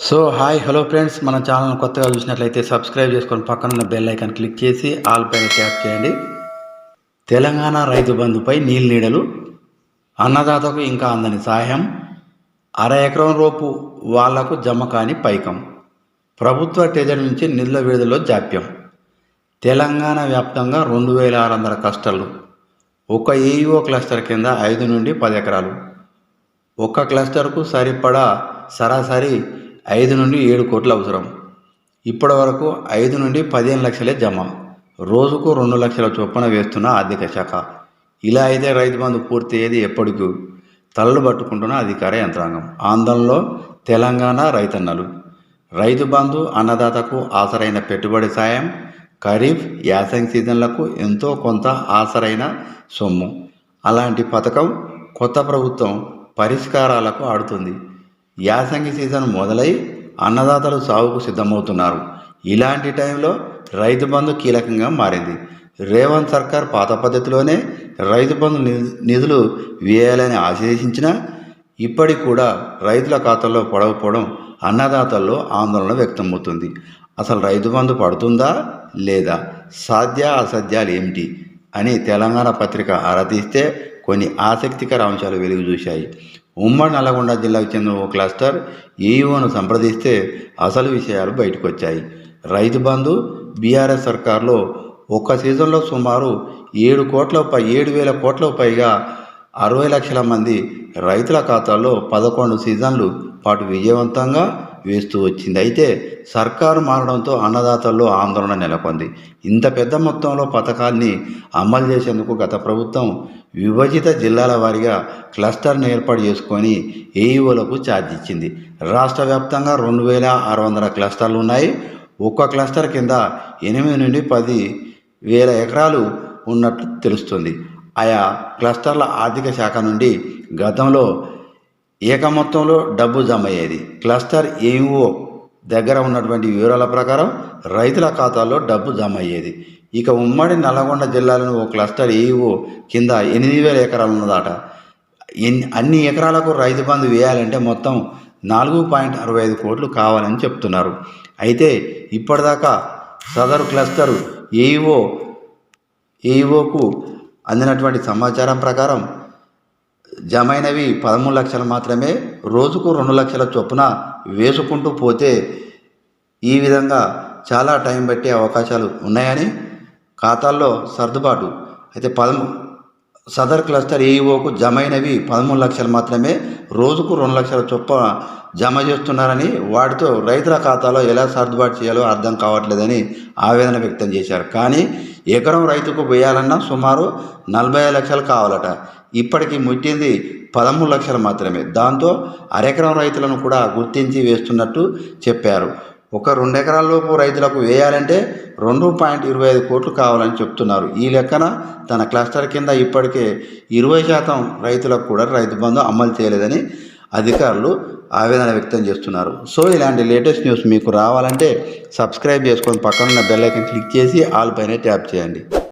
So hi hello friends మన channel కొత్తగా చూసినట్లయితే సబ్స్క్రైబ్ చేసుకొని పక్కనున్న బెల్ ఐకాన్ క్లిక్ చేసి ఆల్ పైన ట్యాప్ చేయండి. తెలంగాణ రైతు బంధుపై నీళ్ళు నీడలు అన్నదాతకు ఇంకా అందని సహాయం అర ఎకరం రోపు వాళ్ళకు జమ కాని పైకం ప్రభుత్వ ట్రెజరీ నుంచి నిధుల విడుదలలో జాప్యం. తెలంగాణ వ్యాప్తంగా రెండు వేల ఆరు వందల క్లస్టర్లు ఒక ఏఈఓ క్లస్టర్ కింద ఐదు నుండి పది ఎకరాలు ఒక్క క్లస్టర్కు సరిపడా సరాసరి ఐదు నుండి ఏడు కోట్లు అవసరం. ఇప్పటి వరకు ఐదు నుండి పదిహేను లక్షలే జమ. రోజుకు రెండు లక్షల చొప్పున వేస్తున్న ఆర్థిక శాఖ. ఇలా అయితే రైతు బంధు పూర్తి అయ్యేది ఎప్పటికీ తలలు పట్టుకుంటున్న అధికార యంత్రాంగం. ఆందోళనలో తెలంగాణ రైతన్నలు. రైతు బంధు అన్నదాతకు ఆసరైన పెట్టుబడి సాయం ఖరీఫ్ యాసంగి సీజన్లకు ఎంతో కొంత ఆసరైన సొమ్ము. అలాంటి పథకం కొత్త ప్రభుత్వం పరిష్కారాలకు ఆడుతుంది. యాసంగి సీజన్ మొదలై అన్నదాతలు సాగుకు సిద్ధమవుతున్నారు. ఇలాంటి టైంలో రైతు బంధు కీలకంగా మారింది. రేవంత్ సర్కార్ పాత పద్ధతిలోనే రైతు బంధు నిధులు వేయాలని ఆశించినా ఇప్పటికి కూడా రైతుల ఖాతాల్లో పడకపోవడం అన్నదాతల్లో ఆందోళన వ్యక్తమవుతుంది. అసలు రైతు బంధు పడుతుందా లేదా? సాధ్య అసాధ్యాలు ఏమిటి? అని తెలంగాణ పత్రిక ఆరాధిస్తే కొన్ని ఆసక్తికర అంశాలు వెలుగు చూశాయి ఉమ్మడి నల్లగొండ జిల్లాకు చెందిన ఓ క్లస్టర్ ఈఓను సంప్రదిస్తే అసలు విషయాలు బయటకు వచ్చాయి రైతు బంధు బీఆర్ఎస్ సర్కార్లో ఒక్క సీజన్లో సుమారు ఏడు కోట్ల పై ఏడు వేల కోట్ల పైగా అరవై లక్షల మంది రైతుల ఖాతాల్లో పదకొండు సీజన్లు పాటు విజయవంతంగా వేస్తూ వచ్చింది. అయితే సర్కారు మారడంతో అన్నదాతల్లో ఆందోళన నెలకొంది. ఇంత పెద్ద మొత్తంలో పథకాన్ని అమలు చేసేందుకు గత ప్రభుత్వం విభజిత జిల్లాల వారీగా క్లస్టర్ను ఏర్పాటు చేసుకొని ఏఈఓలకు ఛార్జ్ ఇచ్చింది. రాష్ట్ర వ్యాప్తంగా రెండు వేల ఆరు వందల క్లస్టర్లు ఉన్నాయి. ఒక్క క్లస్టర్ కింద ఎనిమిది నుండి పది వేల ఎకరాలు ఉన్నట్లు తెలుస్తుంది. ఆయా క్లస్టర్ల ఆర్థిక శాఖ నుండి గతంలో ఏక మొత్తంలో డబ్బు జమ అయ్యేది క్లస్టర్ ఏఓ దగ్గర ఉన్నటువంటి వివరాల ప్రకారం రైతుల ఖాతాల్లో డబ్బు జమ అయ్యేది ఇక ఉమ్మడి నల్గొండ జిల్లాలోని ఓ క్లస్టర్ ఏఓ కింద ఎనిమిది వేల ఎకరాలు ఉన్నదాట. ఎన్ని అన్ని ఎకరాలకు రైతు బంధు వేయాలంటే మొత్తం నాలుగు పాయింట్ అరవై ఐదు కోట్లు కావాలని చెప్తున్నారు. అయితే ఇప్పటిదాకా సదరు క్లస్టర్ ఏఈఓ ఏఈఓకు అందినటువంటి సమాచారం ప్రకారం జమైనవి పదమూడు లక్షలు మాత్రమే రోజుకు రెండు లక్షల చొప్పున వేసుకుంటూ పోతే ఈ విధంగా చాలా టైం పట్టే అవకాశాలు ఉన్నాయని ఖాతాల్లో సర్దుబాటు. అయితే పదమూ సదర్ క్లస్టర్ ఈఓకు జమైనవి పదమూడు లక్షలు మాత్రమే. రోజుకు రెండు లక్షల చొప్పున జమ చేస్తున్నారని వాటితో రైతుల ఖాతాలో ఎలా సర్దుబాటు చేయాలో అర్థం కావట్లేదని ఆవేదన వ్యక్తం చేశారు. కానీ ఎకరం రైతుకు వేయాలన్నా సుమారు నలభై లక్షలు కావాలట. ఇప్పటికి ముట్టింది పదమూడు లక్షలు మాత్రమే. దాంతో అరెకరం రైతులను కూడా గుర్తించి వేస్తున్నట్టు చెప్పారు. ఒక రెండు ఎకరాల లోపు రైతులకు వేయాలంటే రెండు పాయింట్ ఇరవై ఐదు కోట్లు కావాలని చెప్తున్నారు. ఈ లెక్కన తన క్లస్టర్ కింద ఇప్పటికే ఇరవై శాతం రైతులకు కూడా రైతు బంధు అమలు చేయలేదని అధికారులు ఆవేదన వ్యక్తం చేస్తున్నారు. సో ఇలాంటి లేటెస్ట్ న్యూస్ మీకు రావాలంటే సబ్స్క్రైబ్ చేసుకొని పక్కనున్న బెల్ ఐకన్ క్లిక్ చేసి ఆల్ పైన ట్యాప్ చేయండి.